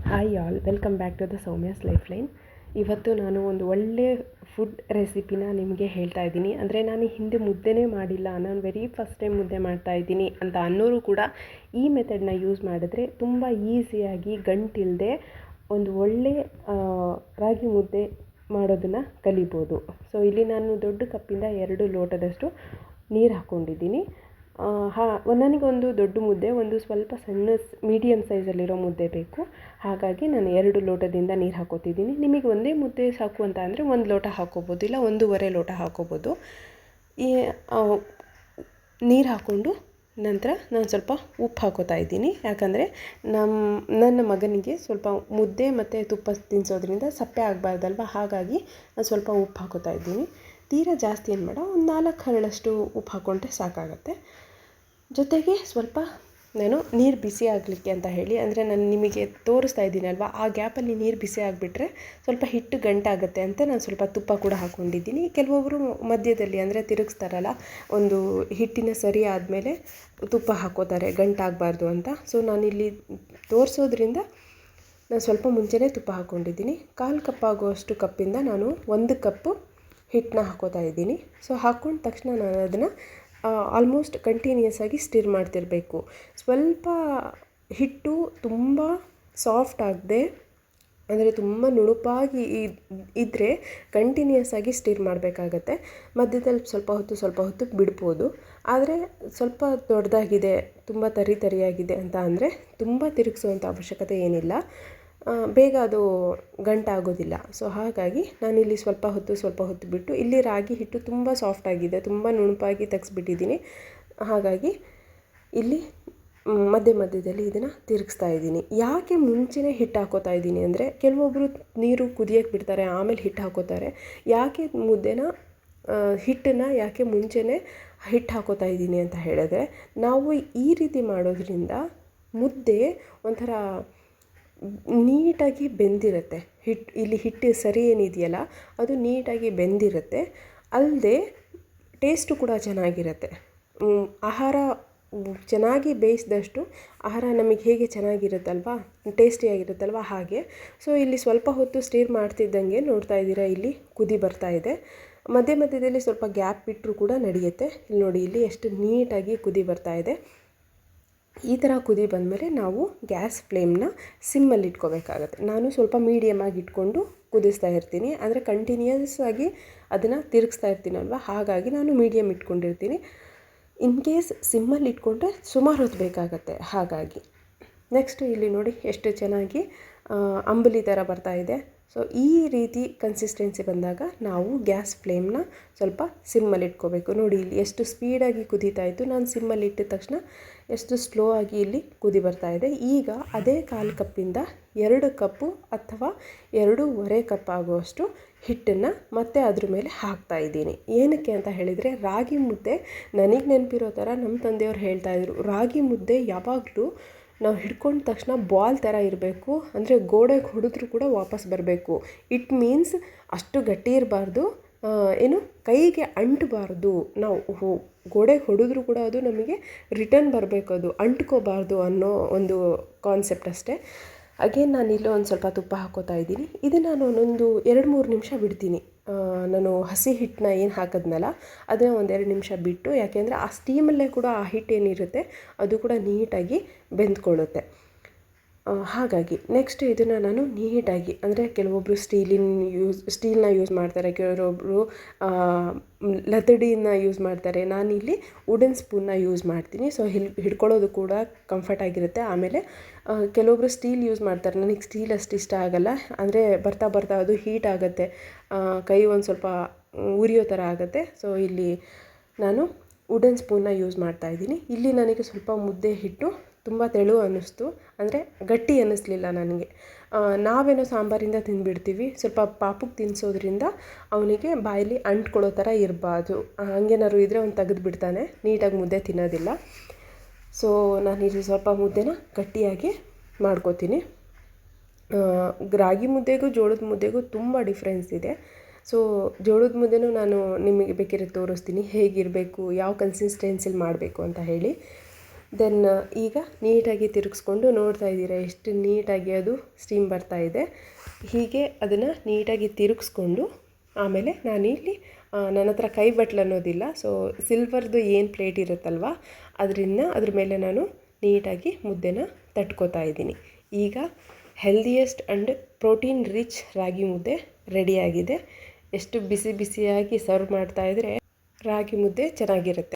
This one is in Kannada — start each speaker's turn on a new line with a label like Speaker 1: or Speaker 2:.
Speaker 1: Hi all welcome back to the Soumya's life line ಇವತ್ತು ನಾನು ಒಂದು ಒಳ್ಳೆ ಫುಡ್ ರೆಸಿಪಿನ ನಿಮಗೆ ಹೇಳ್ತಾ ಇದ್ದೀನಿ. ಅಂದರೆ ನಾನು ಹಿಂದೆ ಮುದ್ದೆನೇ ಮಾಡಿಲ್ಲ. ನಾನು ವೆರಿ ಫಸ್ಟ್ ಟೈಮ್ ಮುದ್ದೆ ಮಾಡ್ತಾ ಇದ್ದೀನಿ ಅಂತ ಅನ್ನೋರು ಕೂಡ ಈ ಮೆಥಡ್ನ ಯೂಸ್ ಮಾಡಿದ್ರೆ ತುಂಬ ಈಸಿಯಾಗಿ ಗಂಟಿಲ್ಲದೆ ಒಂದು ಒಳ್ಳೆ ರಾಗಿ ಮುದ್ದೆ ಮಾಡೋದನ್ನು ಕಲಿಬೋದು. ಸೊ ಇಲ್ಲಿ ನಾನು ದೊಡ್ಡ ಕಪ್ಪಿಂದ ಎರಡು ಲೋಟದಷ್ಟು ನೀರು ಹಾಕ್ಕೊಂಡಿದ್ದೀನಿ ಹಾ, ನನಗೊಂದು ದೊಡ್ಡ ಮುದ್ದೆ, ಒಂದು ಸ್ವಲ್ಪ ಸಣ್ಣ ಮೀಡಿಯಮ್ ಸೈಜಲ್ಲಿರೋ ಮುದ್ದೆ ಬೇಕು. ಹಾಗಾಗಿ ನಾನು ಎರಡು ಲೋಟದಿಂದ ನೀರು ಹಾಕೋತಿದ್ದೀನಿ. ನಿಮಗೆ ಒಂದೇ ಮುದ್ದೆ ಸಾಕು ಅಂತ ಅಂದರೆ ಒಂದು ಲೋಟ ಹಾಕೋಬೋದು, ಇಲ್ಲ ಒಂದೂವರೆ ಲೋಟ ಹಾಕೋಬೋದು. ಈ ನೀರು ಹಾಕ್ಕೊಂಡು ನಂತರ ನಾನು ಸ್ವಲ್ಪ ಉಪ್ಪು ಹಾಕೋತಾ ಇದ್ದೀನಿ. ಯಾಕಂದರೆ ನಮ್ಮ ನನ್ನ ಮಗನಿಗೆ ಸ್ವಲ್ಪ ಮುದ್ದೆ ಮತ್ತು ತುಪ್ಪ ತಿನ್ನಿಸೋದ್ರಿಂದ ಸಪ್ಪೆ ಆಗಬಾರ್ದಲ್ವ? ಹಾಗಾಗಿ ನಾನು ಸ್ವಲ್ಪ ಉಪ್ಪು ಹಾಕೋತಾ ಇದ್ದೀನಿ. ತೀರಾ ಜಾಸ್ತಿ ಏನು ಬೇಡ, ಒಂದು ನಾಲ್ಕು ಹರಳಷ್ಟು ಉಪ್ಪು ಹಾಕ್ಕೊಂಡ್ರೆ ಸಾಕಾಗುತ್ತೆ. ಜೊತೆಗೆ ಸ್ವಲ್ಪ ನಾನು ನೀರು ಬಿಸಿ ಆಗಲಿಕ್ಕೆ ಅಂತ ಹೇಳಿ, ಅಂದರೆ ನಾನು ನಿಮಗೆ ತೋರಿಸ್ತಾ ಇದ್ದೀನಲ್ವ ಆ ಗ್ಯಾಪಲ್ಲಿ ನೀರು ಬಿಸಿ ಆಗಿಬಿಟ್ರೆ ಸ್ವಲ್ಪ ಹಿಟ್ಟು ಗಂಟಾಗುತ್ತೆ ಅಂತ ನಾನು ಸ್ವಲ್ಪ ತುಪ್ಪ ಕೂಡ ಹಾಕ್ಕೊಂಡಿದ್ದೀನಿ ಕೆಲವೊಬ್ಬರು ಮಧ್ಯದಲ್ಲಿ ಅಂದರೆ ತಿರುಗಿಸ್ತಾರಲ್ಲ, ಒಂದು ಹಿಟ್ಟಿನ ಸರಿ ಆದಮೇಲೆ ತುಪ್ಪ ಹಾಕೋತಾರೆ, ಗಂಟಾಗಬಾರ್ದು ಅಂತ. ಸೊ ನಾನಿಲ್ಲಿ ತೋರಿಸೋದ್ರಿಂದ ನಾನು ಸ್ವಲ್ಪ ಮುಂಚೆನೇ ತುಪ್ಪ ಹಾಕ್ಕೊಂಡಿದ್ದೀನಿ ಕಾಲು ಕಪ್ ಆಗುವಷ್ಟು ಕಪ್ಪಿಂದ ನಾನು ಒಂದು ಕಪ್ಪು ಹಿಟ್ಟನ್ನ ಹಾಕೋತಾ ಇದ್ದೀನಿ. ಸೊ ಹಾಕ್ಕೊಂಡ ತಕ್ಷಣ ನಾನು ಅದನ್ನು ಆಲ್ಮೋಸ್ಟ್ ಕಂಟಿನ್ಯೂಸ್ ಆಗಿ ಸ್ಟಿರ್ ಮಾಡ್ತಿರಬೇಕು. ಸ್ವಲ್ಪ ಹಿಟ್ಟು ತುಂಬ ಸಾಫ್ಟ್ ಆಗದೆ, ಅಂದರೆ ತುಂಬ ನುಣುಪಾಗಿ ಇದ್ದರೆ ಕಂಟಿನ್ಯೂಸ್ ಆಗಿ ಸ್ಟಿರ್ ಮಾಡಬೇಕಾಗತ್ತೆ. ಮಧ್ಯದಲ್ಲಿ ಸ್ವಲ್ಪ ಹೊತ್ತು ಸ್ವಲ್ಪ ಹೊತ್ತು ಬಿಡ್ಬೋದು. ಆದರೆ ಸ್ವಲ್ಪ ದೊಡ್ಡದಾಗಿದೆ, ತುಂಬ ತರಿ ತರಿಯಾಗಿದೆ ಅಂತ ಅಂದರೆ ತುಂಬ ತಿರುಗಿಸುವಂಥ ಅವಶ್ಯಕತೆ ಏನಿಲ್ಲ. ಬೇಗ ಅದು ಗಂಟಾಗೋದಿಲ್ಲ. ಸೊ ಹಾಗಾಗಿ ನಾನಿಲ್ಲಿ ಸ್ವಲ್ಪ ಹೊತ್ತು ಸ್ವಲ್ಪ ಹೊತ್ತು ಬಿಟ್ಟು ಇಲ್ಲಿ ರಾಗಿ ಹಿಟ್ಟು ತುಂಬ ಸಾಫ್ಟ್ ಆಗಿದೆ. ತುಂಬ ನುಣುಪಾಗಿ ತೆಗೆಸ್ಬಿಟ್ಟಿದ್ದೀನಿ. ಹಾಗಾಗಿ ಇಲ್ಲಿ ಮಧ್ಯೆ ಮಧ್ಯ ಮಧ್ಯದಲ್ಲಿ ಇದನ್ನು ತಿರುಗಿಸ್ತಾ ಇದ್ದೀನಿ. ಯಾಕೆ ಮುಂಚೆನೇ ಹಿಟ್ಟು ಹಾಕೋತಾ ಇದ್ದೀನಿ ಅಂದರೆ ಕೆಲವೊಬ್ಬರು ನೀರು ಕುದಿಯೋಕೆ ಬಿಡ್ತಾರೆ, ಆಮೇಲೆ ಹಿಟ್ಟು ಹಾಕೋತಾರೆ. ಯಾಕೆ ಮುದ್ದೆನ ಹಿಟ್ಟನ್ನು ಯಾಕೆ ಮುಂಚೆನೇ ಹಿಟ್ಟು ಹಾಕೋತಾ ಇದ್ದೀನಿ ಅಂತ ಹೇಳಿದ್ರೆ, ನಾವು ಈ ರೀತಿ ಮಾಡೋದ್ರಿಂದ ಮುದ್ದೆ ಒಂಥರ ನೀಟಾಗಿ ಬೆಂದಿರುತ್ತೆ. ಹಿಟ್ಟು ಇಲ್ಲಿ ಹಿಟ್ಟು ಸರಿ ಏನಿದೆಯಲ್ಲ, ಅದು ನೀಟಾಗಿ ಬೆಂದಿರುತ್ತೆ. ಅಲ್ಲದೆ ಟೇಸ್ಟು ಕೂಡ ಚೆನ್ನಾಗಿರುತ್ತೆ. ಆಹಾರ ಚೆನ್ನಾಗಿ ಬೇಯಿಸಿದಷ್ಟು ಆಹಾರ ನಮಗೆ ಹೇಗೆ ಚೆನ್ನಾಗಿರುತ್ತಲ್ವಾ? ಟೇಸ್ಟಿಯಾಗಿರುತ್ತಲ್ವ? ಹಾಗೆ. ಸೊ, ಇಲ್ಲಿ ಸ್ವಲ್ಪ ಹೊತ್ತು ಸ್ಟೀರ್ ಮಾಡ್ತಿದ್ದಂಗೆ ನೋಡ್ತಾ ಇದ್ದೀರಾ, ಇಲ್ಲಿ ಕುದಿ ಬರ್ತಾ ಇದೆ. ಮಧ್ಯ ಮಧ್ಯದಲ್ಲಿ ಸ್ವಲ್ಪ ಗ್ಯಾಪ್ ಬಿಟ್ಟರೂ ಕೂಡ ನಡೆಯುತ್ತೆ. ಇಲ್ಲಿ ನೋಡಿ, ಇಲ್ಲಿ ಎಷ್ಟು ನೀಟಾಗಿ ಕುದಿ ಬರ್ತಾ ಇದೆ. ಈ ಥರ ಕುದಿ ಬಂದಮೇಲೆ ನಾವು ಗ್ಯಾಸ್ ಫ್ಲೇಮ್ನ ಸಿಮ್ಮಲ್ಲಿ ಇಟ್ಕೋಬೇಕಾಗತ್ತೆ. ನಾನು ಸ್ವಲ್ಪ ಮೀಡಿಯಮ್ ಆಗಿ ಇಟ್ಕೊಂಡು ಕುದಿಸ್ತಾ ಇರ್ತೀನಿ. ಅಂದರೆ ಕಂಟಿನ್ಯೂಸ್ ಆಗಿ ಅದನ್ನು ತಿರುಗಿಸ್ತಾ ಇರ್ತೀನಲ್ವ? ಹಾಗಾಗಿ ನಾನು ಮೀಡಿಯಮ್ ಇಟ್ಕೊಂಡಿರ್ತೀನಿ. ಇನ್ ಕೇಸ್ ಸಿಮ್ಮಲ್ಲಿ ಇಟ್ಕೊಂಡ್ರೆ ಸುಮಾರು ಹೊತ್ತು ಬೇಕಾಗತ್ತೆ. ಹಾಗಾಗಿ ನೆಕ್ಸ್ಟ್ ಇಲ್ಲಿ ನೋಡಿ ಎಷ್ಟು ಚೆನ್ನಾಗಿ ಅಂಬಲಿ ಥರ ಬರ್ತಾ ಇದೆ. ಸೊ ಈ ರೀತಿ ಕನ್ಸಿಸ್ಟೆನ್ಸಿ ಬಂದಾಗ ನಾವು ಗ್ಯಾಸ್ ಫ್ಲೇಮ್ನ ಸ್ವಲ್ಪ ಸಿಮ್ಮಲ್ಲಿ ಇಟ್ಕೋಬೇಕು. ನೋಡಿ, ಇಲ್ಲಿ ಎಷ್ಟು ಸ್ಪೀಡಾಗಿ ಕುದೀತಾ ಇತ್ತು. ನಾನು ಸಿಮ್ಮಲ್ಲಿ ಇಟ್ಟಿದ ತಕ್ಷಣ ಎಷ್ಟು ಸ್ಲೋ ಆಗಿ ಇಲ್ಲಿ ಕುದಿ ಬರ್ತಾ ಇದೆ. ಈಗ ಅದೇ ಕಾಲು ಕಪ್ಪಿಂದ ಎರಡು ಕಪ್ಪು ಅಥವಾ ಎರಡೂವರೆ ಕಪ್ ಆಗುವಷ್ಟು ಹಿಟ್ಟನ್ನು ಮತ್ತೆ ಅದ್ರ ಮೇಲೆ ಹಾಕ್ತಾ ಇದ್ದೀನಿ. ಏನಕ್ಕೆ ಅಂತ ಹೇಳಿದರೆ, ರಾಗಿ ಮುದ್ದೆ ನನಗೆ ನೆನಪಿರೋ ಥರ ನಮ್ಮ ತಂದೆಯವ್ರು ಹೇಳ್ತಾಯಿದ್ರು ರಾಗಿ ಮುದ್ದೆ ಯಾವಾಗಲೂ ನಾವು ಹಿಡ್ಕೊಂಡ ತಕ್ಷಣ ಬಾಲ್ ಥರ ಇರಬೇಕು. ಅಂದರೆ ಗೋಡೆಗೆ ಹೊಡೆದ್ರೂ ಕೂಡ ವಾಪಸ್ ಬರಬೇಕು. ಇಟ್ ಮೀನ್ಸ್ ಅಷ್ಟು ಗಟ್ಟಿ ಇರಬಾರ್ದು. ಏನು? ಕೈಗೆ ಅಂಟಬಾರ್ದು. ನಾವು ಗೋಡೆ ಗೋಡೆಗೆ ಹೊಡೆದ್ರೂ ಕೂಡ ಅದು ನಮಗೆ ರಿಟರ್ನ್ ಬರಬೇಕು ಅದು ಅಂಟ್ಕೋಬಾರ್ದು ಅನ್ನೋ ಒಂದು ಕಾನ್ಸೆಪ್ಟ್ ಅಷ್ಟೇ. ಅಗೇನ್ ನಾನು ಇಲ್ಲೂ ಒಂದು ಸ್ವಲ್ಪ ತುಪ್ಪ ಹಾಕೋತಾ ಇದ್ದೀನಿ. ಇದು ನಾನು ಒಂದೊಂದು ಎರಡು ಮೂರು ನಿಮಿಷ ಬಿಡ್ತೀನಿ. ನಾನು ಹಸಿ ಹಿಟ್ಟನ್ನ ಏನು ಹಾಕಿದ್ನಲ್ಲ, ಅದನ್ನು ಒಂದೆರಡು ನಿಮಿಷ ಬಿಟ್ಟು, ಯಾಕೆಂದರೆ ಆ ಸ್ಟೀಮಲ್ಲೇ ಕೂಡ ಆ ಹಿಟ್ಟು ಏನಿರುತ್ತೆ, ಅದು ಕೂಡ ನೀಟಾಗಿ ಬೆಂದ್ಕೊಳ್ಳುತ್ತೆ. ಹಾಗಾಗಿ ನೆಕ್ಸ್ಟ್ ಇದನ್ನು ನಾನು ನೀಟಾಗಿ, ಅಂದರೆ ಕೆಲವೊಬ್ಬರು ಸ್ಟೀಲಿನ ಯೂಸ್ ಸ್ಟೀಲ್ನ ಯೂಸ್ ಮಾಡ್ತಾರೆ ಕೆಲವೊಬ್ಬರು ಲತಡಿನ ಯೂಸ್ ಮಾಡ್ತಾರೆ. ನಾನಿಲ್ಲಿ ವುಡನ್ ಸ್ಪೂನ್ನ ಯೂಸ್ ಮಾಡ್ತೀನಿ. ಸೊ ಹಿಲ್, ಹಿಡ್ಕೊಳ್ಳೋದು ಕೂಡ ಕಂಫರ್ಟ್ ಆಗಿರುತ್ತೆ. ಆಮೇಲೆ ಕೆಲವೊಬ್ಬರು ಸ್ಟೀಲ್ ಯೂಸ್ ಮಾಡ್ತಾರೆ. ನನಗೆ ಸ್ಟೀಲ್ ಅಷ್ಟು ಇಷ್ಟ ಆಗಲ್ಲ. ಅಂದರೆ ಬರ್ತಾ ಬರ್ತಾ ಅದು ಹೀಟ್ ಆಗುತ್ತೆ. ಕೈ ಒಂದು ಸ್ವಲ್ಪ ಉರಿಯೋ ಥರ ಆಗುತ್ತೆ. ಸೊ ಇಲ್ಲಿ ನಾನು ವುಡನ್ ಸ್ಪೂನ್ನ ಯೂಸ್ ಮಾಡ್ತಾ ಇದ್ದೀನಿ. ಇಲ್ಲಿ ನನಗೆ ಸ್ವಲ್ಪ ಮುದ್ದೆ ಹಿಟ್ಟು ತುಂಬ ತೆಳು ಅನ್ನಿಸ್ತು. ಅಂದರೆ ಗಟ್ಟಿ ಅನ್ನಿಸ್ಲಿಲ್ಲ ನನಗೆ. ನಾವೇನೋ ಸಾಂಬಾರಿಂದ ತಿಂದುಬಿಡ್ತೀವಿ. ಸ್ವಲ್ಪ ಪಾಪುಗೆ ತಿನ್ನಿಸೋದ್ರಿಂದ ಅವನಿಗೆ ಬಾಯಲ್ಲಿ ಅಂಟ್ಕೊಳ್ಳೋ ಥರ ಇರಬಾರ್ದು. ಹಂಗೇನಾದ್ರು ಇದ್ದರೆ ಅವ್ನು ತೆಗೆದು ಬಿಡ್ತಾನೆ ನೀಟಾಗಿ ಮುದ್ದೆ ತಿನ್ನೋದಿಲ್ಲ. ಸೊ ನಾನು ಇದು ಸ್ವಲ್ಪ ಮುದ್ದೆನ ಗಟ್ಟಿಯಾಗಿ ಮಾಡ್ಕೋತೀನಿ. ರಾಗಿ ಮುದ್ದೆಗೂ ಜೋಳದ ಮುದ್ದೆಗೂ ತುಂಬ ಡಿಫ್ರೆನ್ಸ್ ಇದೆ. ಸೊ ಜೋಳದ ಮುದ್ದೆನೂ ನಾನು ನಿಮಗೆ ಬೇಕಿದ್ರೆ ತೋರಿಸ್ತೀನಿ. ಹೇಗಿರಬೇಕು, ಯಾವ ಕನ್ಸಿಸ್ಟೆನ್ಸಿಲಿ ಮಾಡಬೇಕು ಅಂತ ಹೇಳಿ. ದೆನ್ ಈಗ ನೀಟಾಗಿ ತಿರುಗಿಸ್ಕೊಂಡು ನೋಡ್ತಾ ಇದ್ದೀರಾ, ಎಷ್ಟು ನೀಟಾಗಿ ಅದು ಸ್ಟೀಮ್ ಬರ್ತಾ ಇದೆ. ಹೀಗೆ ಅದನ್ನು ನೀಟಾಗಿ ತಿರುಗಿಸ್ಕೊಂಡು ಆಮೇಲೆ ನಾನಿಲ್ಲಿ ನನ್ನ ಹತ್ರ ಕೈ ಬಟ್ಲು ಅನ್ನೋದಿಲ್ಲ ಸೊ ಸಿಲ್ವರ್ದು ಏನು ಪ್ಲೇಟ್ ಇರುತ್ತಲ್ವ, ಅದರಿಂದ ಅದ್ರ ಮೇಲೆ ನಾನು ನೀಟಾಗಿ ಮುದ್ದೆನ ತಟ್ಕೋತಾ ಇದ್ದೀನಿ. ಈಗ healthiest and protein rich ragi ಮುದ್ದೆ ರೆಡಿಯಾಗಿದೆ ಎಷ್ಟು ಬಿಸಿ ಬಿಸಿಯಾಗಿ ಸರ್ವ್ ಮಾಡ್ತಾ ಇದ್ದರೆ ರಾಗಿ ಮುದ್ದೆ ಚೆನ್ನಾಗಿರುತ್ತೆ.